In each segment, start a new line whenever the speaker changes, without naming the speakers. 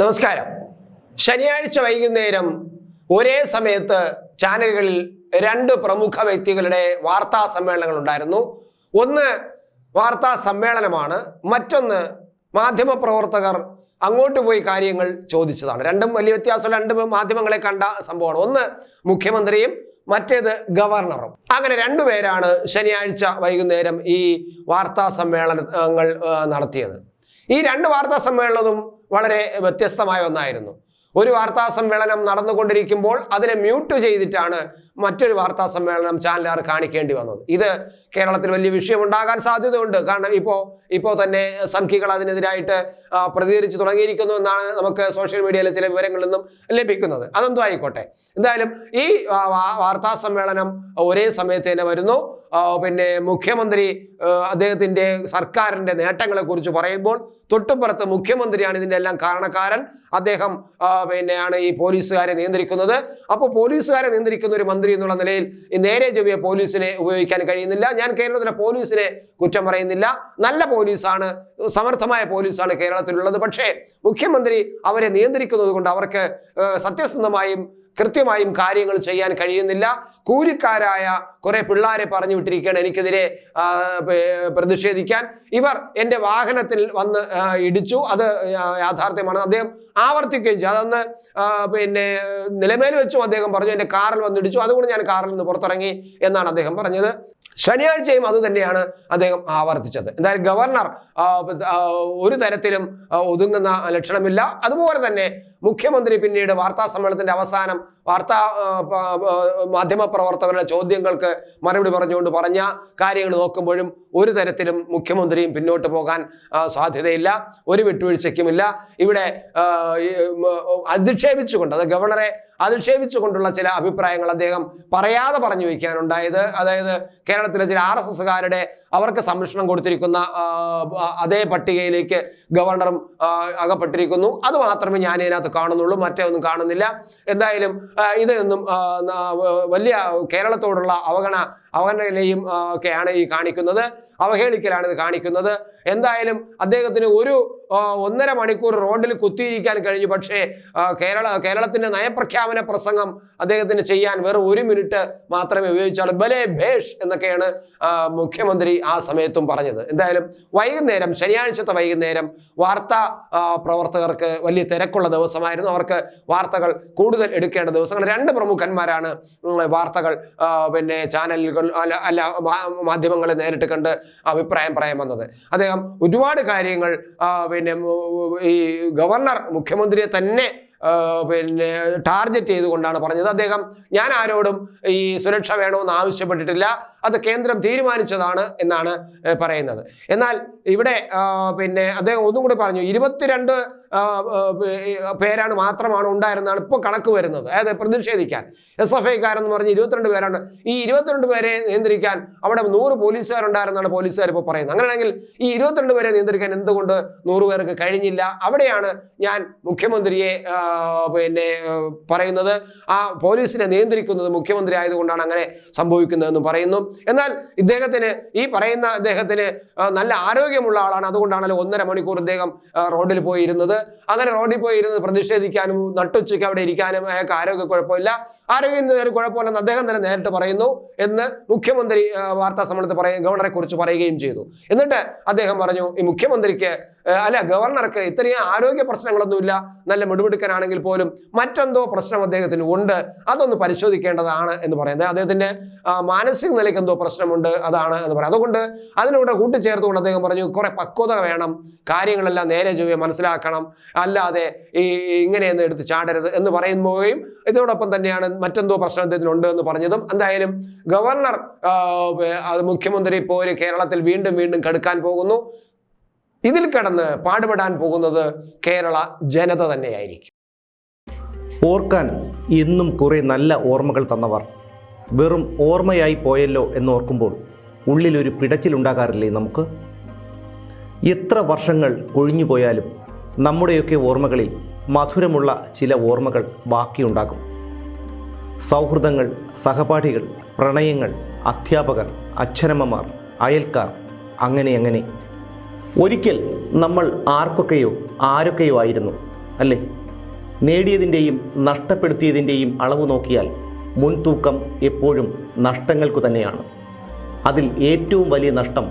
നമസ്കാരം. ശനിയാഴ്ച വൈകുന്നേരം ഒരേ സമയത്ത് ചാനലുകളിൽ രണ്ട് പ്രമുഖ വ്യക്തികളുടെ വാർത്താ സമ്മേളനങ്ങൾ ഉണ്ടായിരുന്നു. ഒന്ന് വാർത്താ സമ്മേളനമാണ്. മറ്റൊന്ന് മാധ്യമപ്രവർത്തകർ അങ്ങോട്ട് പോയി കാര്യങ്ങൾ ചോദിച്ചതാണ്. രണ്ടും വലിയ വ്യത്യാസം രണ്ട് മാധ്യമങ്ങളെ കണ്ട സംഭവമാണ്. ഒന്ന് മുഖ്യമന്ത്രിയും മറ്റേത് ഗവർണറും. അങ്ങനെ രണ്ടുപേരാണ് ശനിയാഴ്ച വൈകുന്നേരം ഈ വാർത്താ സമ്മേളനങ്ങൾ നടത്തിയത്. ഈ രണ്ട് വാർത്താ സമ്മേളനവും വളരെ വ്യത്യസ്തമായ ഒന്നായിരുന്നു. ഒരു വാർത്താ സമ്മേളനം നടന്നുകൊണ്ടിരിക്കുമ്പോൾ അതിനെ മ്യൂട്ട് ചെയ്തിട്ടാണ് മറ്റൊരു വാർത്താ സമ്മേളനം ചാനലുകാർ കാണിക്കേണ്ടി വന്നത്. ഇത് കേരളത്തിൽ വലിയ വിഷയമുണ്ടാകാൻ സാധ്യതയുണ്ട്. കാരണം ഇപ്പോൾ ഇപ്പോൾ തന്നെ സംഖ്യകൾ അതിനെതിരായിട്ട് പ്രതികരിച്ച് തുടങ്ങിയിരിക്കുന്നു എന്നാണ് നമുക്ക് സോഷ്യൽ മീഡിയയിലെ ചില വിവരങ്ങളിൽ നിന്നും ലഭിക്കുന്നത്. അതെന്തോ ആയിക്കോട്ടെ. എന്തായാലും ഈ വാർത്താ സമ്മേളനം ഒരേ സമയത്ത് തന്നെ വരുന്നു. പിന്നെ മുഖ്യമന്ത്രി അദ്ദേഹത്തിന്റെ സർക്കാരിന്റെ നേട്ടങ്ങളെക്കുറിച്ച് നേട്ടങ്ങളെ കുറിച്ച് പറയുമ്പോൾ തൊട്ടുപുറത്ത് മുഖ്യമന്ത്രിയാണ് ഇതിന്റെ എല്ലാം കാരണക്കാരൻ. അദ്ദേഹം പിന്നെയാണ് ഈ പോലീസുകാരെ നിയന്ത്രിക്കുന്നത്. അപ്പോൾ പോലീസുകാരെ നിയന്ത്രിക്കുന്ന ഒരു മന്ത്രി എന്നുള്ള നിലയിൽ ഈ നേരെ ചൊവ്വിയ പോലീസിനെ ഉപയോഗിക്കാൻ കഴിയുന്നില്ല. ഞാൻ കേരളത്തിലെ പോലീസിനെ കുറ്റം പറയുന്നില്ല. നല്ല പോലീസാണ് സമർത്ഥമായ പോലീസാണ് കേരളത്തിലുള്ളത്. പക്ഷേ മുഖ്യമന്ത്രി അവരെ നിയന്ത്രിക്കുന്നത് കൊണ്ട് അവർക്ക് സത്യസന്ധമായും കൃത്യമായും കാര്യങ്ങൾ ചെയ്യാൻ കഴിയുന്നില്ല. കൂലിക്കാരായ കുറെ പിള്ളേരെ പറഞ്ഞു വിട്ടിരിക്കുകയാണ് എനിക്കെതിരെ പ്രതിഷേധിക്കാൻ. ഇവർ എന്റെ വാഹനത്തിൽ വന്ന് ഇടിച്ചു. അത് യാഥാർത്ഥ്യമാണ് അദ്ദേഹം ആവർത്തിക്കുകയും ചെയ്തു. അതൊന്ന് പിന്നെ നിലമേൽ വെച്ചും അദ്ദേഹം പറഞ്ഞു എന്റെ കാറിൽ വന്ന് ഇടിച്ചു. അതുകൊണ്ട് ഞാൻ കാറിൽ നിന്ന് പുറത്തിറങ്ങി എന്നാണ് അദ്ദേഹം പറഞ്ഞത്. ശനിയാഴ്ചയും അത് തന്നെയാണ് അദ്ദേഹം ആവർത്തിച്ചത്. എന്തായാലും ഗവർണർ ഒരു തരത്തിലും ഒതുങ്ങുന്ന ലക്ഷണമില്ല. അതുപോലെ തന്നെ മുഖ്യമന്ത്രി പിന്നീട് വാർത്താ സമ്മേളനത്തിന്റെ അവസാനം വാർത്താ മാധ്യമ പ്രവർത്തകരുടെ ചോദ്യങ്ങൾക്ക് മറുപടി പറഞ്ഞുകൊണ്ട് പറഞ്ഞ കാര്യങ്ങൾ നോക്കുമ്പോഴും ഒരു തരത്തിലും മുഖ്യമന്ത്രിയും പിന്നോട്ട് പോകാൻ സാധ്യതയില്ല. ഒരു വിട്ടുവീഴ്ചയ്ക്കുമില്ല. ഇവിടെ അധിക്ഷേപിച്ചുകൊണ്ട് അത് ഗവർണറെ അധിക്ഷേപിച്ചുകൊണ്ടുള്ള ചില അഭിപ്രായങ്ങൾ അദ്ദേഹം പറയാതെ പറഞ്ഞു വയ്ക്കാനുണ്ടായത്. അതായത് കേരളത്തിലെ ചില ആർ എസ് എസ്സുകാരുടെ അവർക്ക് സംരക്ഷണം കൊടുത്തിരിക്കുന്ന അതേ പട്ടികയിലേക്ക് ഗവർണറും അകപ്പെട്ടിരിക്കുന്നു. അത് മാത്രമേ ഞാൻ ഇതിനകത്ത് കാണുന്നുള്ളൂ. മറ്റേ ഒന്നും കാണുന്നില്ല. എന്തായാലും ഇതൊന്നും വലിയ കേരളത്തോടുള്ള അവഗണ അവഗണനയും ഒക്കെയാണ് ഈ കാണിക്കുന്നത്. അവഹേളിക്കലാണ് ഇത് കാണിക്കുന്നത്. എന്തായാലും അദ്ദേഹത്തിന് ഒരു ഒന്നര മണിക്കൂർ റോഡിൽ കുത്തിയിരിക്കാൻ കഴിഞ്ഞു. പക്ഷേ കേരള കേരളത്തിന്റെ നയപ്രഖ്യാപന പ്രസംഗം അദ്ദേഹത്തിന് ചെയ്യാൻ വെറും ഒരു മിനിറ്റ് മാത്രമേ ഉപയോഗിച്ചാളൂ. ബലേ ഭേഷ് എന്നൊക്കെയാണ് മുഖ്യമന്ത്രി ആ സമയത്തും പറഞ്ഞത്. എന്തായാലും വൈകുന്നേരം ശനിയാഴ്ചത്തെ വൈകുന്നേരം വാർത്താ പ്രവർത്തകർക്ക് വലിയ തിരക്കുള്ള ദിവസമായിരുന്നു. അവർക്ക് വാർത്തകൾ കൂടുതൽ എടുക്കേണ്ട ദിവസങ്ങൾ. രണ്ട് പ്രമുഖന്മാരാണ് വാർത്തകൾ പിന്നെ ചാനലുകൾ അല്ല അല്ല മാധ്യമങ്ങളെ നേരിട്ട് കണ്ട് അഭിപ്രായം പറയാൻ വന്നത്. അദ്ദേഹം ഒരുപാട് കാര്യങ്ങൾ പിന്നെ ഈ ഗവർണർ മുഖ്യമന്ത്രിയെ തന്നെ പിന്നെ ടാർഗറ്റ് ചെയ്തുകൊണ്ടാണ് പറഞ്ഞത്. അദ്ദേഹം ഞാൻ ആരോടും ഈ സുരക്ഷ വേണമെന്ന് ആവശ്യപ്പെട്ടിട്ടില്ല. അത് കേന്ദ്രം തീരുമാനിച്ചതാണ് എന്നാണ് പറയുന്നത്. എന്നാൽ ഇവിടെ പിന്നെ അദ്ദേഹം ഒന്നും കൂടി പറഞ്ഞു ഇരുപത്തിരണ്ട് പേരാണ് മാത്രമാണ് ഉണ്ടായിരുന്നതാണ് ഇപ്പോൾ കണക്ക് വരുന്നത്. അതായത് പ്രതിഷേധിക്കാൻ. എസ് എഫ് ഐക്കാരെന്ന് പറഞ്ഞ് ഇരുപത്തിരണ്ട് പേരാണ്. ഈ ഇരുപത്തിരണ്ട് പേരെ നിയന്ത്രിക്കാൻ അവിടെ നൂറ് പോലീസുകാരുണ്ടായിരുന്നാണ് പോലീസുകാർ ഇപ്പോൾ പറയുന്നത്. അങ്ങനെയാണെങ്കിൽ ഈ ഇരുപത്തിരണ്ട് പേരെ നിയന്ത്രിക്കാൻ എന്തുകൊണ്ട് നൂറ് പേർക്ക് കഴിഞ്ഞില്ല? അവിടെയാണ് ഞാൻ മുഖ്യമന്ത്രിയെ പിന്നെ പറയുന്നത്. ആ പോലീസിനെ നിയന്ത്രിക്കുന്നത് മുഖ്യമന്ത്രി ആയതുകൊണ്ടാണ് അങ്ങനെ സംഭവിക്കുന്നതെന്നും പറയുന്നു. എന്നാൽ ഇദ്ദേഹത്തിന് ഈ പറയുന്ന അദ്ദേഹത്തിന് നല്ല ആരോഗ്യമുള്ള ആളാണ്. അതുകൊണ്ടാണല്ലോ ഒന്നര മണിക്കൂർ ഇദ്ദേഹം റോഡിൽ പോയി ഇരുന്നത് അങ്ങനെ റോഡിൽ പോയി ഇരുന്ന് പ്രതിഷേധിക്കാനും നട്ടുച്ചയ്ക്ക് അവിടെ ഇരിക്കാനും അയാൾക്ക് ആരോഗ്യ കുഴപ്പമില്ല. ആരോഗ്യം ഒരു കുഴപ്പമില്ലെന്ന് അദ്ദേഹം തന്നെ നേരിട്ട് പറയുന്നു എന്ന് മുഖ്യമന്ത്രി വാർത്താ സമ്മേളനത്തിൽ പറയുക ഗവർണറെ കുറിച്ച് പറയുകയും ചെയ്തു. എന്നിട്ട് അദ്ദേഹം പറഞ്ഞു ഈ മുഖ്യമന്ത്രിക്ക് അല്ല ഗവർണർക്ക് ഇത്രയും ആരോഗ്യ പ്രശ്നങ്ങളൊന്നുമില്ല. നല്ല മിടുമിടുക്കനാണെങ്കിൽ പോലും മറ്റെന്തോ പ്രശ്നം അദ്ദേഹത്തിന് ഉണ്ട്. അതൊന്ന് പരിശോധിക്കേണ്ടതാണ് എന്ന് പറയുന്നത്. അദ്ദേഹത്തിന്റെ മാനസിക നിലയ്ക്ക് എന്തോ പ്രശ്നമുണ്ട് അതാണ് എന്ന് പറയുന്നത്. അതുകൊണ്ട് അതിനൂടെ കൂട്ടിച്ചേർത്തുകൊണ്ട് അദ്ദേഹം പറഞ്ഞു കുറെ പക്വത വേണം. കാര്യങ്ങളെല്ലാം നേരെ ചൊവ്വെ മനസ്സിലാക്കണം. അല്ലാതെ ഈ ഇങ്ങനെയൊന്നും എടുത്ത് ചാടരുത് എന്ന് പറയുമ്പോഴും ഇതോടൊപ്പം തന്നെയാണ് മറ്റെന്തോ പ്രശ്നം അദ്ദേഹത്തിനുണ്ട് എന്ന് പറഞ്ഞതും. എന്തായാലും ഗവർണർ മുഖ്യമന്ത്രി പോര് കേരളത്തിൽ വീണ്ടും വീണ്ടും കടുക്കാൻ പോകുന്നു. ഇതിൽ കടന്ന് പാടുപെടാൻ പോകുന്നത് കേരള ജനത തന്നെയായിരിക്കും.
ഓർക്കാൻ ഇന്നും കുറേ നല്ല ഓർമ്മകൾ തന്നവർ. വെറും ഓർമ്മയായി പോയല്ലോ എന്ന് എന്നോർക്കുമ്പോൾ ഉള്ളിലൊരു പിടച്ചിലുണ്ടാകാറില്ലേ നമുക്ക്? എത്ര വർഷങ്ങൾ കൊഴിഞ്ഞു പോയാലും നമ്മുടെയൊക്കെ ഓർമ്മകളിൽ മധുരമുള്ള ചില ഓർമ്മകൾ ബാക്കിയുണ്ടാകും. സൗഹൃദങ്ങൾ സഹപാഠികൾ പ്രണയങ്ങൾ അധ്യാപകർ അച്ഛനമ്മമാർ അയൽക്കാർ അങ്ങനെ അങ്ങനെ. ഒരിക്കൽ നമ്മൾ ആർക്കൊക്കെയോ ആരൊക്കെയോ ആയിരുന്നു അല്ലേ? നേടിയതിന്റെയും നഷ്ടപ്പെടുത്തിയതിന്റെയും അളവ് നോക്കിയാൽ മുൻതൂക്കം എപ്പോഴും നഷ്ടങ്ങൾക്കു തന്നെയാണ്. അതിൽ ഏറ്റവും വലിയ നഷ്ടം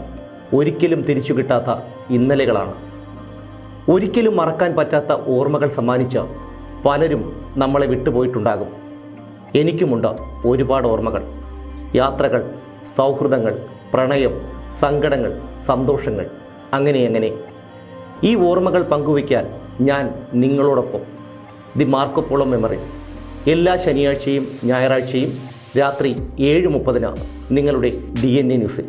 ഒരിക്കലും തിരിച്ചു കിട്ടാത്ത ഇന്നലകളാണ്. ഒരിക്കലും മറക്കാൻ പറ്റാത്ത ഓർമ്മകൾ സമ്മാനിച്ച പലരും നമ്മളെ വിട്ടുപോയിട്ടുണ്ടാകും. എനിക്കുമുണ്ട് ഒരുപാട് ഓർമ്മകൾ. യാത്രകൾ സൗഹൃദങ്ങൾ പ്രണയം സങ്കടങ്ങൾ സന്തോഷങ്ങൾ. അങ്ങനെ അങ്ങനെ. ഈ ഓർമ്മകൾ പങ്കുവയ്ക്കാൻ ഞാൻ നിങ്ങളോടൊപ്പം. The Marco Polo memories. എല്ലാ ശനിയാഴ്ചയും ഞായറാഴ്ചയും രാത്രി ഏഴ് മുപ്പതിനാണ് നിങ്ങളുടെ ഡി എൻ എ ന്യൂസിൽ.